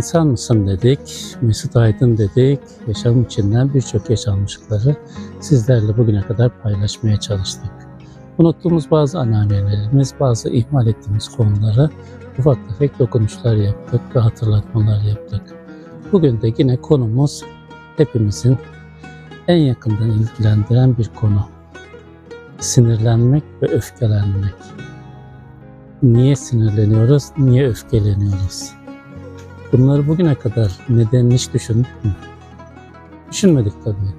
İnsan mısın dedik, Mesut Aydın dedik, yaşam içinden birçok yaşanmışlıkları sizlerle bugüne kadar paylaşmaya çalıştık. Unuttuğumuz bazı anneannelerimiz, bazı ihmal ettiğimiz konuları ufak tefek dokunuşlar yaptık ve hatırlatmalar yaptık. Bugün de yine konumuz hepimizin en yakından ilgilendiren bir konu. Sinirlenmek ve öfkelenmek. Niye sinirleniyoruz, niye öfkeleniyoruz? Bunları bugüne kadar nedenini hiç düşündük mü? Düşünmedik tabii.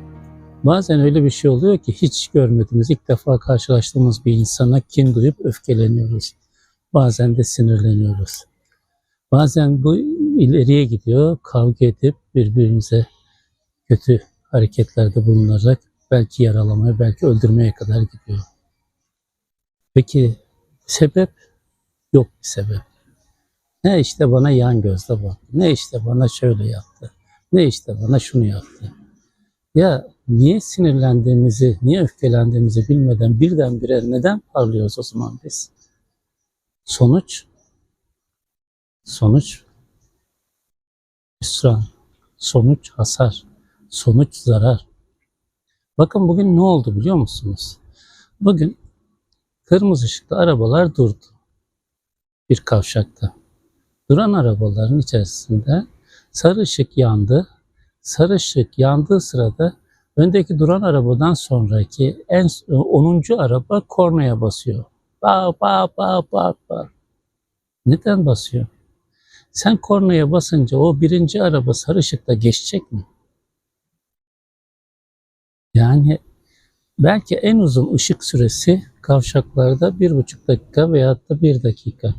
Bazen öyle bir şey oluyor ki hiç görmediğimiz, ilk defa karşılaştığımız bir insana kin duyup öfkeleniyoruz. Bazen de sinirleniyoruz. Bazen bu ileriye gidiyor, kavga edip birbirimize kötü hareketlerde bulunarak belki yaralamaya, belki öldürmeye kadar gidiyor. Peki sebep? Yok bir sebep. Ne işte bana yan gözle baktı. Ne işte bana şöyle yaptı. Ne işte bana şunu yaptı. Ya niye sinirlendiğimizi, niye öfkelendiğimizi bilmeden birdenbire neden parlıyoruz o zaman biz? Sonuç? Sonuç? Hüsran. Sonuç hasar. Sonuç zarar. Bakın bugün ne oldu biliyor musunuz? Bugün kırmızı ışıklı arabalar durdu. Bir kavşakta. Duran arabaların içerisinde sarı ışık yandı. Sarı ışık yandığı sırada öndeki duran arabadan sonraki en 10. araba kornaya basıyor. Ba ba ba ba ba. Neden basıyor? Sen kornaya basınca o birinci araba sarı ışıkta geçecek mi? Yani belki en uzun ışık süresi kavşaklarda bir buçuk dakika veyahut da bir dakika.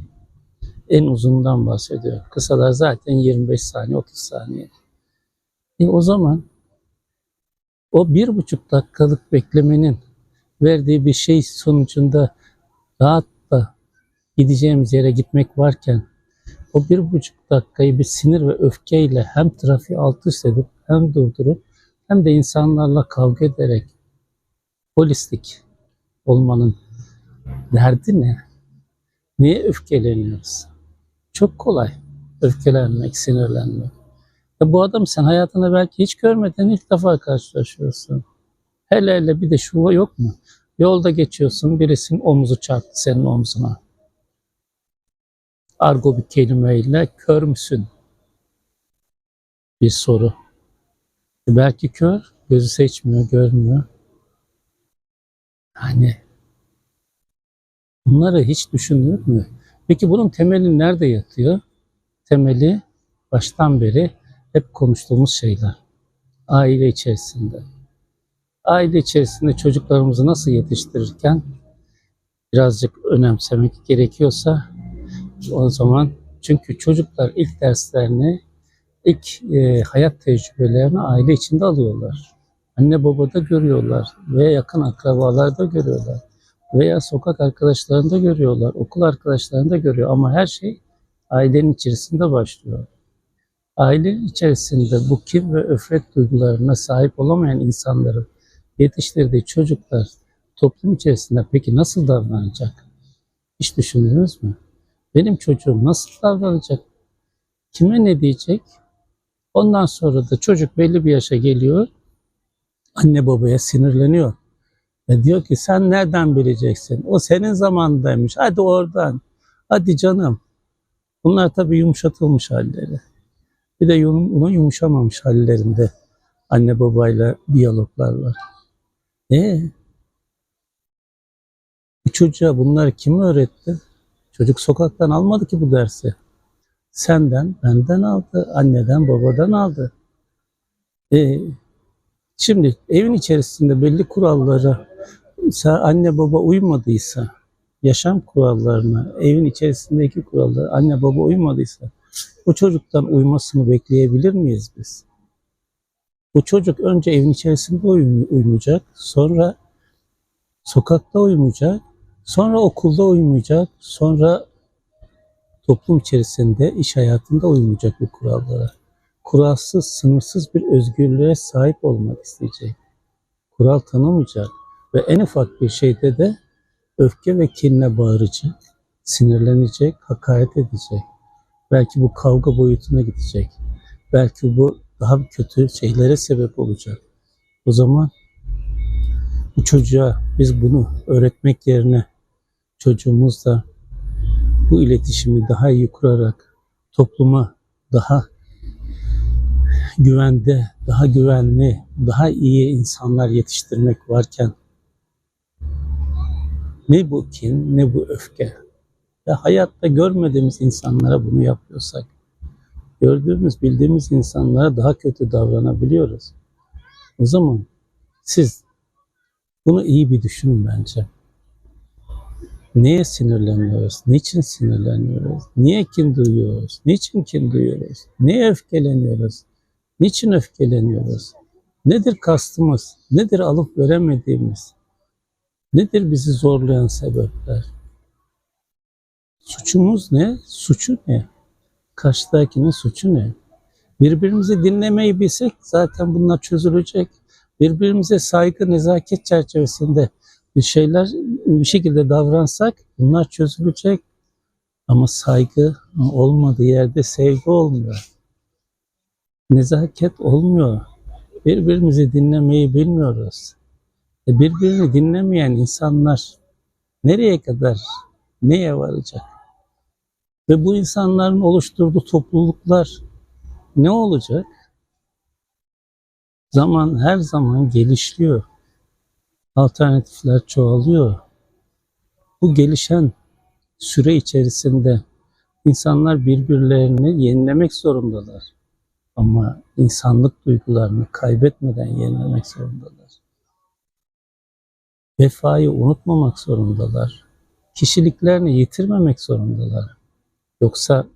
En uzundan bahsediyor. Kısalar zaten 25 saniye, 30 saniye. E o zaman o bir buçuk dakikalık beklemenin verdiği bir şey sonucunda rahat da gideceğimiz yere gitmek varken o bir buçuk dakikayı bir sinir ve öfkeyle hem trafiği alt üst edip hem durdurup hem de insanlarla kavga ederek polislik olmanın derdi ne? Niye öfkeleniyoruz? Çok kolay öfkelenmek, sinirlenmek. Ya bu adam sen hayatında belki hiç görmeden ilk defa karşılaşıyorsun. Hele hele bir de şu yok mu? Yolda geçiyorsun birisinin omuzu çarptı senin omzuna. Argo bir kelimeyle kör müsün? Bir soru. E belki kör, gözü seçmiyor, görmüyor. Yani bunları hiç düşündük mü? Peki bunun temeli nerede yatıyor? Temeli baştan beri hep konuştuğumuz şeyler. Aile içerisinde. Aile içerisinde çocuklarımızı nasıl yetiştirirken birazcık önemsemek gerekiyorsa o zaman çünkü çocuklar ilk derslerini, ilk e, hayat tecrübelerini aile içinde alıyorlar. Anne babada görüyorlar veya yakın akrabalarda görüyorlar veya sokak arkadaşlarında görüyorlar, okul arkadaşlarında görüyor ama her şey ailenin içerisinde başlıyor. Ailenin içerisinde bu kin ve öfret duygularına sahip olamayan insanların yetiştirdiği çocuklar toplum içerisinde peki nasıl davranacak? Hiç düşündünüz mü? Benim çocuğum nasıl davranacak? Kime ne diyecek? Ondan sonra da çocuk belli bir yaşa geliyor. Anne babaya sinirleniyor. E diyor ki sen nereden bileceksin? O senin zamanındaymış. Hadi oradan. Hadi canım. Bunlar tabii yumuşatılmış halleri. Bir de bunun yumuşamamış hallerinde anne babayla diyaloglar var. E bu çocuğa bunları kim öğretti? Çocuk sokaktan almadı ki bu dersi. Senden, benden aldı, anneden, babadan aldı. E, şimdi evin içerisinde belli kurallara sen anne baba uymadıysa, yaşam kurallarına, evin içerisindeki kurallara anne baba uymadıysa bu çocuktan uymasını bekleyebilir miyiz biz? Bu çocuk önce evin içerisinde uy- uyumayacak, sonra sokakta uyumayacak, sonra okulda uyumayacak, sonra toplum içerisinde, iş hayatında uymayacak bu kurallara. Kuralsız, sınırsız bir özgürlüğe sahip olmak isteyecek. Kural tanımayacak ve en ufak bir şeyde de öfke ve kinle bağıracak, sinirlenecek, hakaret edecek. Belki bu kavga boyutuna gidecek. Belki bu daha kötü şeylere sebep olacak. O zaman bu çocuğa biz bunu öğretmek yerine çocuğumuzla bu iletişimi daha iyi kurarak topluma daha güvende, daha güvenli, daha iyi insanlar yetiştirmek varken ne bu kin, ne bu öfke. Ya hayatta görmediğimiz insanlara bunu yapıyorsak, gördüğümüz, bildiğimiz insanlara daha kötü davranabiliyoruz. O zaman siz bunu iyi bir düşünün bence. Neye sinirleniyoruz? Niçin sinirleniyoruz? Niye kin duyuyoruz? Niçin kin duyuyoruz? Neye öfkeleniyoruz? Niçin öfkeleniyoruz? Nedir kastımız? Nedir alıp veremediğimiz? Nedir bizi zorlayan sebepler? Suçumuz ne? Suçu ne? Karşıdakinin suçu ne? Birbirimizi dinlemeyi bilsek zaten bunlar çözülecek. Birbirimize saygı, nezaket çerçevesinde bir şeyler bir şekilde davransak bunlar çözülecek. Ama saygı olmadığı yerde sevgi olmuyor. Nezaket olmuyor. Birbirimizi dinlemeyi bilmiyoruz. E birbirini dinlemeyen insanlar nereye kadar, neye varacak? Ve bu insanların oluşturduğu topluluklar ne olacak? Zaman her zaman gelişiyor. Alternatifler çoğalıyor. Bu gelişen süre içerisinde insanlar birbirlerini yenilemek zorundalar. Ama insanlık duygularını kaybetmeden yenilemek zorundalar. Vefayı unutmamak zorundalar. Kişiliklerini yitirmemek zorundalar. Yoksa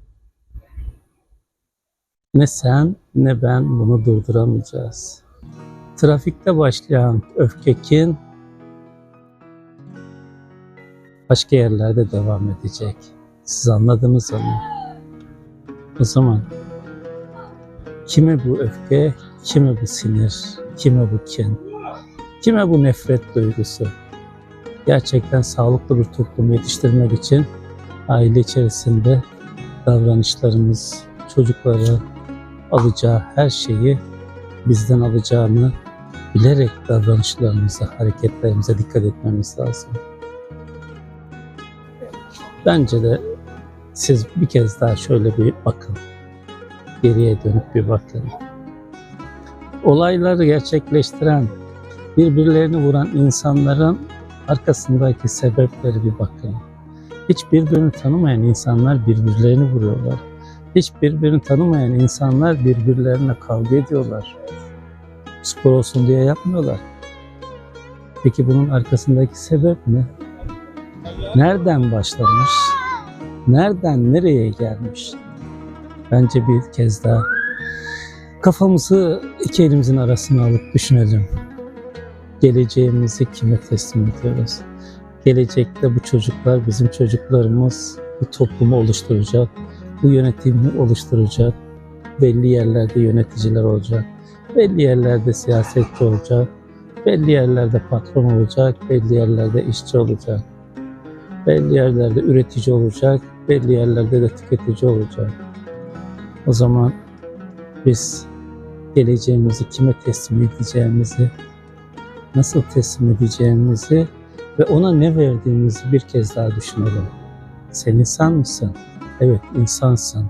ne sen ne ben bunu durduramayacağız. Trafikte başlayan öfke, kin başka yerlerde devam edecek. Siz anladınız onu. O zaman kime bu öfke, kime bu sinir, kime bu kin, kime bu nefret duygusu? Gerçekten sağlıklı bir toplum yetiştirmek için aile içerisinde davranışlarımız, çocukları alacağı her şeyi bizden alacağını bilerek davranışlarımıza, hareketlerimize dikkat etmemiz lazım. Bence de siz bir kez daha şöyle bir bakın. Geriye dönüp bir bakın. Olayları gerçekleştiren, birbirlerini vuran insanların arkasındaki sebepleri bir bakın. Hiç birbirini tanımayan insanlar birbirlerini vuruyorlar. Hiç birbirini tanımayan insanlar birbirlerine kavga ediyorlar. Spor olsun diye yapmıyorlar. Peki bunun arkasındaki sebep ne? Nereden başlamış? Nereden nereye gelmiş? Bence bir kez daha kafamızı iki elimizin arasına alıp düşünelim. Geleceğimizi kime teslim ediyoruz? Gelecekte bu çocuklar bizim çocuklarımız bu toplumu oluşturacak, bu yönetimi oluşturacak. Belli yerlerde yöneticiler olacak, belli yerlerde siyasetçi olacak, belli yerlerde patron olacak, belli yerlerde işçi olacak, belli yerlerde üretici olacak, belli yerlerde de tüketici olacak. O zaman biz geleceğimizi kime teslim edeceğimizi, nasıl teslim edeceğimizi ve ona ne verdiğimizi bir kez daha düşünelim. Sen insan mısın? Evet insansın.